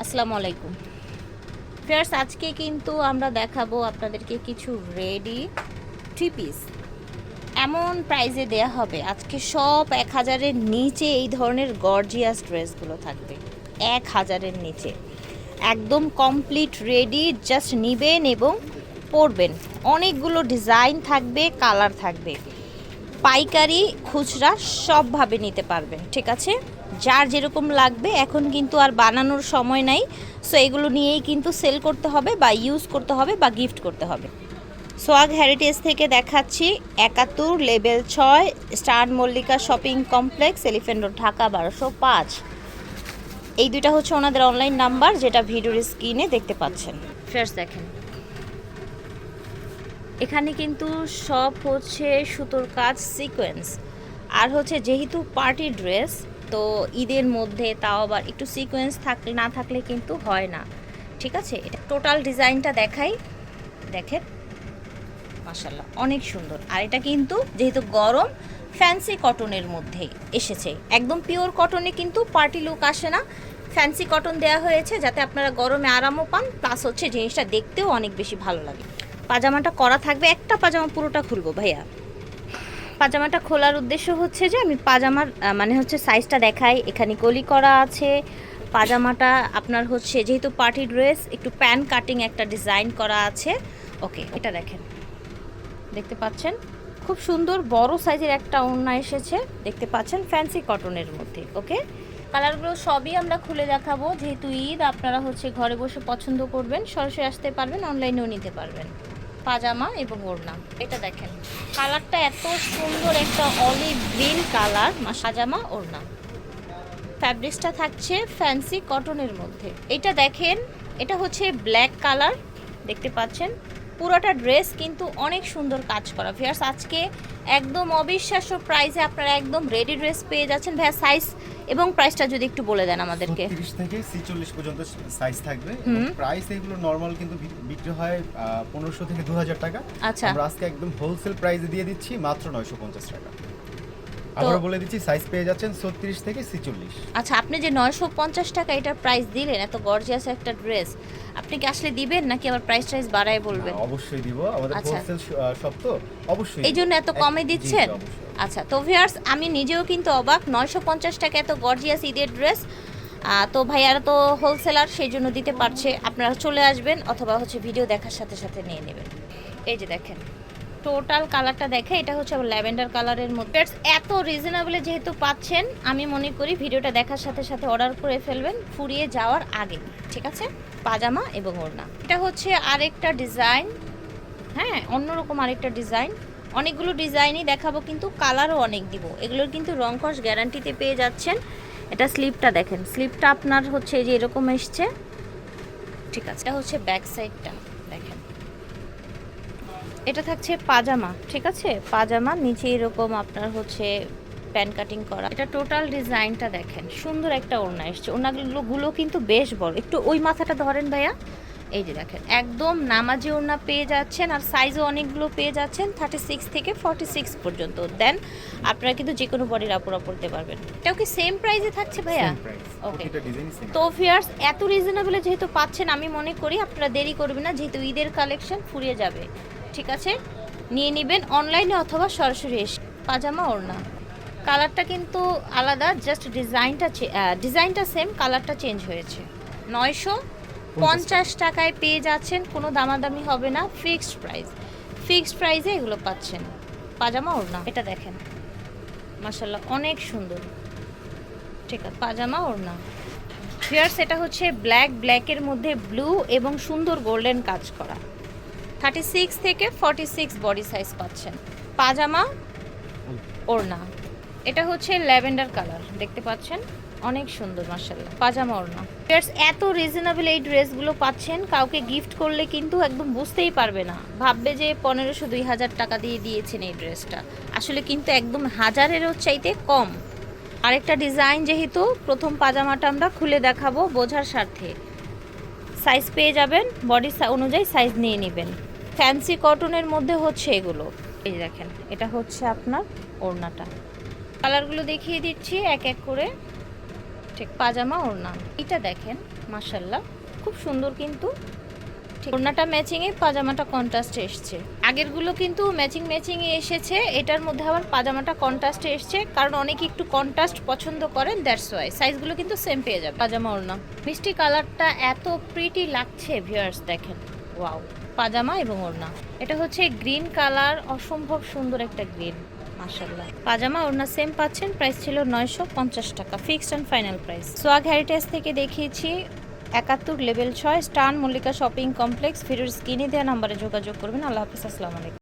আসসালামু আলাইকুম। ফ্রেন্ডস আজকে কিন্তু আমরা দেখাবো আপনাদেরকে কিছু রেডি থ্রি পিস এমন প্রাইজে দেয়া হবে। আজকে সব এক হাজারের নিচে এই ধরনের গর্জিয়াস ড্রেসগুলো থাকবে। এক হাজারের নিচে। একদম কমপ্লিট রেডি জাস্ট নিবেন এবং পরবেন। অনেকগুলো ডিজাইন থাকবে কালার থাকবে। পাইকারি, খুচরা সবভাবে নিতে পারবেন। ঠিক আছে? যার যেরকম লাগবে, এখন কিন্তু আর বানানোর সময় নাই। সো এগুলো নিয়েই কিন্তু সেল করতে হবে বা ইউজ করতে হবে বা গিফট করতে হবে। সোয়াগ হেরিটেজ থেকে দেখাচ্ছি একাত্তর লেভেল ছয় Star Mallika Shopping Complex Elephant Road Dhaka বারোশো পাঁচ। এই দুইটা হচ্ছে ওনাদের অনলাইন নাম্বার যেটা ভিডিওর স্ক্রিনে দেখতে পাচ্ছেন। ফ্রেশ দেখেন। এখানে কিন্তু সব হচ্ছে সুতোর কাজ সিকোয়েন্স আর হচ্ছে যেহেতু পার্টি ড্রেস তো ঈদের মধ্যে তাও আবার একটু সিকোয়েন্স থাকলে, না থাকলে কিন্তু হয় না। ঠিক আছে? এটা টোটাল ডিজাইনটা দেখাই। দেখেন। মাসাল্লাহ অনেক সুন্দর। আর এটা কিন্তু যেহেতু গরম ফ্যান্সি কটনের মধ্যে এসেছে। একদম পিওর কটনে কিন্তু পার্টি লুক আসে না। ফ্যান্সি কটন দেওয়া হয়েছে যাতে আপনারা গরমে আরামও পান। প্লাস হচ্ছে জিনিসটা দেখতেও অনেক বেশি ভালো লাগে। পাজামাটা করা থাকবে, একটা পাজামা পুরোটা খুলবো ভাইয়া। পাজামাটা খোলার উদ্দেশ্য হচ্ছে যে আমি পাজামার মানে হচ্ছে সাইজটা দেখাই। এখানে কলি করা আছে। পাজামাটা আপনার হচ্ছে যেহেতু পার্টি ড্রেস একটু প্যান কাটিং একটা ডিজাইন করা আছে। ওকে এটা দেখেন। দেখতে পাচ্ছেন? খুব সুন্দর বড় সাইজের একটা ওড়না এসেছে। দেখতে পাচ্ছেন? ফ্যান্সি কটনের মধ্যে ওকে কালারগুলো সবই আমরা খুলে দেখাবো। যেহেতু ঈদ, আপনারা হচ্ছে ঘরে বসে পছন্দ করবেন, সরাসরি আসতে পারবেন অনলাইনেও নিতে পারবেন। পাজামা এবং ওড়না। এটা দেখেন। কালারটা এত সুন্দর একটা অলিভ গ্রিন কালার পাজামা, ওড়না। ফ্যাব্রিক্সটা থাকছে ফ্যান্সি কটনের মধ্যে। এটা দেখেন, এটা হচ্ছে ব্ল্যাক কালার দেখতে পাচ্ছেন? পুরোটা ড্রেস কিন্তু অনেক সুন্দর কাজ করা। ভিয়ার্স আজকে একদম অবিশ্বাস্য প্রাইসে আপনারা একদম রেডি ড্রেস পেয়ে যাচ্ছেন। ভাইয়া সাইজ এবং প্রাইসটা যদি একটু বলে দেন আমাদেরকে। 30 থেকে 46 পর্যন্ত সাইজ থাকবে। প্রাইস এগুলো নরমাল কিন্তু বিক্রি হয় 1500 থেকে দু হাজার টাকা। আচ্ছা। আমরা আজকে একদম হোলসেল প্রাইসে দিয়ে দিচ্ছি মাত্র নয়শো পঞ্চাশ টাকা। আবারও বলে দিচ্ছি সাইজ পেয়ে যাচ্ছেন ছত্রিশ থেকে ছিচল্লিশ। আচ্ছা আপনি যে নয়শো পঞ্চাশ টাকা এটার প্রাইস দিলেন এত গর্জিয়াস একটা ড্রেস আপনি কি আসলে দিবেন নাকি আবার প্রাইস টাইস বাড়ায় বলবেন? অবশ্যই দিব। আমাদের আচ্ছা। হোলসেল শপ তো অবশ্যই। এই জন্য এত কমে দিচ্ছেন? আচ্ছা তো ভিয়ার্স আমি নিজেও কিন্তু অবাক নয়শো পঞ্চাশ টাকা এত গর্জিয়াস ঈদের ড্রেস তো ভাইয়ারা তো হোলসেলার সেই জন্য দিতে পারছে। আপনারা চলে আসবেন অথবা হচ্ছে ভিডিও দেখার সাথে সাথে নিয়ে নেবেন। এই যে দেখেন টোটাল কালারটা দেখে, এটা হচ্ছে ল্যাভেন্ডার কালারের মধ্যে। এত রিজনেবলে যেহেতু পাচ্ছেন, আমি মনে করি ভিডিওটা দেখার সাথে সাথে অর্ডার করে ফেলবেন ফুরিয়ে যাওয়ার আগে, ঠিক আছে? পাজামা এবং ওড়না। এটা হচ্ছে আরেকটা ডিজাইন হ্যাঁ অন্যরকম আরেকটা ডিজাইন অনেকগুলো ডিজাইনই দেখাবো, কিন্তু কালারও অনেক দিব। এগুলোর কিন্তু রংকশ গ্যারান্টিতে পেয়ে যাচ্ছেন। এটা স্লিপটা দেখেন। স্লিপটা আপনার হচ্ছে যে এরকম এসছে। ঠিক আছে। এটা হচ্ছে ব্যাক সাইডটা এটা থাকছে পাজামা ঠিক আছে? পাজামা নিচে এরকম আপনার হচ্ছে প্যান কাটিং করা। এটা টোটাল ডিজাইনটা দেখেন সুন্দর একটা ওড়না এসছে। ওড়নাগুলো গুলো কিন্তু বেশ বড়। একটু ওই মাথাটা ধরেন ভাইয়া। এই যে দেখেন একদম নামাজি ওড়না পেয়ে যাচ্ছেন আর সাইজও অনেকগুলো পেয়ে যাচ্ছেন থার্টি সিক্স থেকে ফর্টি সিক্স পর্যন্ত। দেন আপনারা কিন্তু যে কোনো বডির আপুরা পড়তে পারবেন। এটাও কি সেম প্রাইসে থাকছে ভাইয়া? সেম তো ফিয়ার্স এত রিজনেবলে যেহেতু পাচ্ছেন আমি মনে করি আপনারা দেরি করবেন না যেহেতু ঈদের কালেকশন ফুরিয়ে যাবে। ঠিক আছে? নিয়ে নেবেন অনলাইনে অথবা সরাসরি এসে। পাজামা ওড়না। কালারটা কিন্তু আলাদা জাস্ট ডিজাইনটা ডিজাইনটা সেম কালারটা চেঞ্জ হয়েছে। নয়শো পঞ্চাশ টাকায় পেয়ে যাচ্ছেন কোনো দামাদামি হবে না ফিক্সড প্রাইস ফিক্সড প্রাইসে এগুলো পাচ্ছেন। পাজামা ওড়না। এটা দেখেন। মাসাল্লাহ অনেক সুন্দর। ঠিক আছে পাজামা ওড়না। ফিয়ার্স এটা হচ্ছে ব্ল্যাক ব্ল্যাকের মধ্যে ব্লু এবং সুন্দর গোল্ডেন কাজ করা। থার্টি সিক্স থেকে ফর্টি সিক্স বডি সাইজ পাচ্ছেন। পাজামা, ওড়না। এটা হচ্ছে ল্যাভেন্ডার কালার, দেখতে পাচ্ছেন? অনেক সুন্দর মার্শাল্লাহ পাজামা, ওড়না। ফিয়ার্স এত রিজনেবল এই ড্রেসগুলো পাচ্ছেন, কাউকে গিফট করলে কিন্তু একদম বুঝতেই পারবে না। ভাববে যে পনেরোশো, দুই হাজার টাকা দিয়ে দিয়েছেন এই ড্রেসটা। আসলে কিন্তু একদম হাজারেরও চাইতে কম। আরেকটা ডিজাইন যেহেতু, প্রথম পাজামাটা আমরা খুলে দেখাবো বোঝার স্বার্থে। সাইজ পেয়ে যাবেন বডি অনুযায়ী সাইজ নিয়ে নেবেন। ফ্যান্সি কটনের মধ্যে হচ্ছে এগুলো। এই দেখেন, এটা হচ্ছে আপনার ওড়নাটা। কালারগুলো দেখিয়ে দিচ্ছি এক এক করে। ঠিক, পাজামা ওড়না। এটা দেখেন মাশাল্লাহ খুব সুন্দর কিন্তু। ওড়নাটা ম্যাচিংয়ে পাজামাটা কন্ট্রাস্টে এসছে। আগেরগুলো কিন্তু ম্যাচিং ম্যাচিংয়ে এসেছে, এটার মধ্যে আবার পাজামাটা কন্ট্রাস্টে এসছে, কারণ অনেকে একটু কন্ট্রাস্ট পছন্দ করেন দ্যাটস ওয়াই সাইজগুলো কিন্তু সেম পেয়ে যাবে পাজামা ওড়না। মিষ্টি কালারটা এত প্রিটি লাগছে ভিউয়ার্স দেখেন। ওয়াও পাজামা এবং ওড়না। এটা হচ্ছে গ্রিন কালার, অসম্ভব সুন্দর একটা গ্রিন মাশাল্লাহ পাজামা, ওড়না সেম পাচ্ছেন প্রাইস ছিল নয়শো পঞ্চাশ টাকা fixed and final price swag heritage থেকে দেখিয়েছি, একাত্তর লেভেল ছয়, স্টান মল্লিকা শপিং কমপ্লেক্স ফিরোজ স্ক্রিনে দেওয়া নাম্বারে যোগাযোগ করবেন। আল্লাহ হাফিজ, আসসালামু